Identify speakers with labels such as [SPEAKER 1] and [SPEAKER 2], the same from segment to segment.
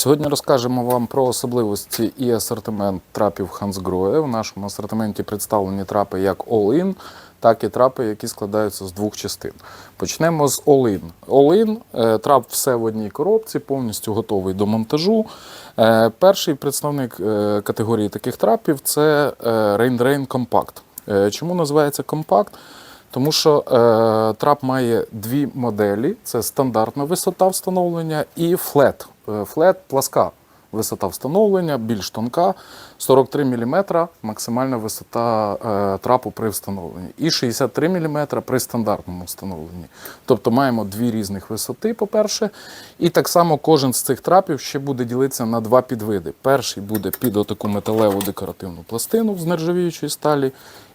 [SPEAKER 1] Сьогодні розкажемо вам про особливості і асортимент трапів Hansgrohe. В нашому асортименті представлені трапи як All-In, так і трапи, які складаються з двох частин. Почнемо з All-In. All-In е, трап все в одній коробці, повністю готовий до монтажу. Е, Перший представник е, категорії таких трапів це Rain Drain Compact. Чому називається Compact? Тому що е, трап має дві моделі: це стандартна висота встановлення і флет. Е, Флет пласка висота встановлення, більш тонка, 43 мм максимальна висота е, трапу при встановленні, і 63 мм при стандартному встановленні. Тобто маємо дві різних висоти, по-перше, і так само кожен з цих трапів ще буде ділитися на два підвиди. Перший буде під отаку металеву декоративну пластину з нержавіючої сталі,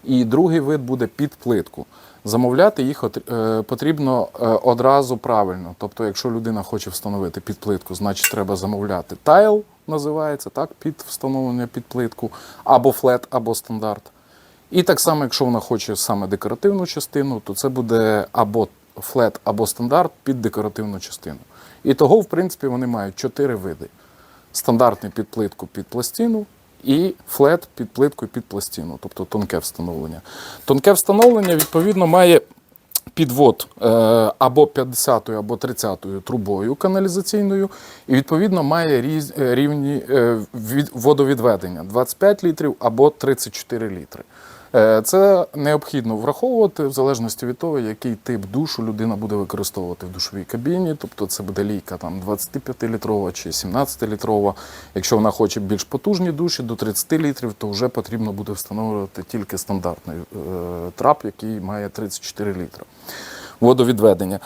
[SPEAKER 1] і другий вид буде під плитку. Замовляти їх е, потрібно е, одразу правильно. Тобто, якщо людина хоче встановити під плитку, значить треба замовляти тайл, називається так, під встановлення під плитку, або флет, або стандарт. І так само, якщо вона хоче саме декоративну частину, то це буде або флет, або стандарт під декоративну частину. І того, в принципі, вони мають чотири види: стандартний під плитку під пластину. І флет під плитку під пластину, тобто тонке встановлення. Тонке встановлення, відповідно, має підвод е, або 50-ю, або 30-ю трубою каналізаційною, і відповідно має е, рівні е, від, водовідведення 25 літрів або 34 літри. Е, Це необхідно враховувати в залежності від того, який тип душу людина буде використовувати в душовій кабіні. Тобто це буде лійка там 25-літрова чи 17-літрова. Якщо вона хоче більш потужні душі до 30 літрів, то вже потрібно буде встановлювати тільки стандартний е, трап, який має 34 літри водовідведення.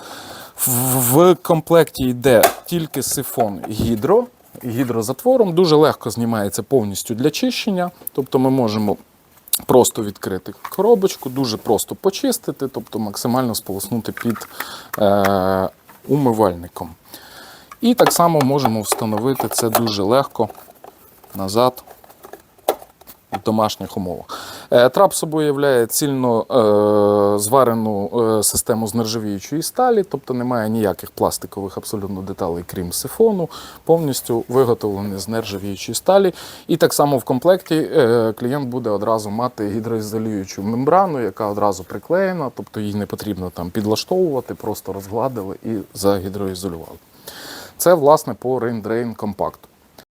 [SPEAKER 1] В- комплекті йде тільки сифон гідро, гідрозатвором. Дуже легко знімається повністю для чищення. Тобто ми можемо просто відкрити коробочку, дуже просто почистити, тобто максимально сполоснути під е, умивальником. І так само можемо встановити це дуже легко назад в домашніх умовах. Е, Трап собою являє цільно е, зварену е, систему з нержавіючої сталі, тобто немає ніяких пластикових абсолютно деталей, крім сифону, повністю виготовлений з нержавіючої сталі. І так само в комплекті клієнт буде одразу мати гідроізолюючу мембрану, яка одразу приклеєна, тобто її не потрібно там підлаштовувати, просто розгладили і загідроізолювали. Це власне по Drain Compact.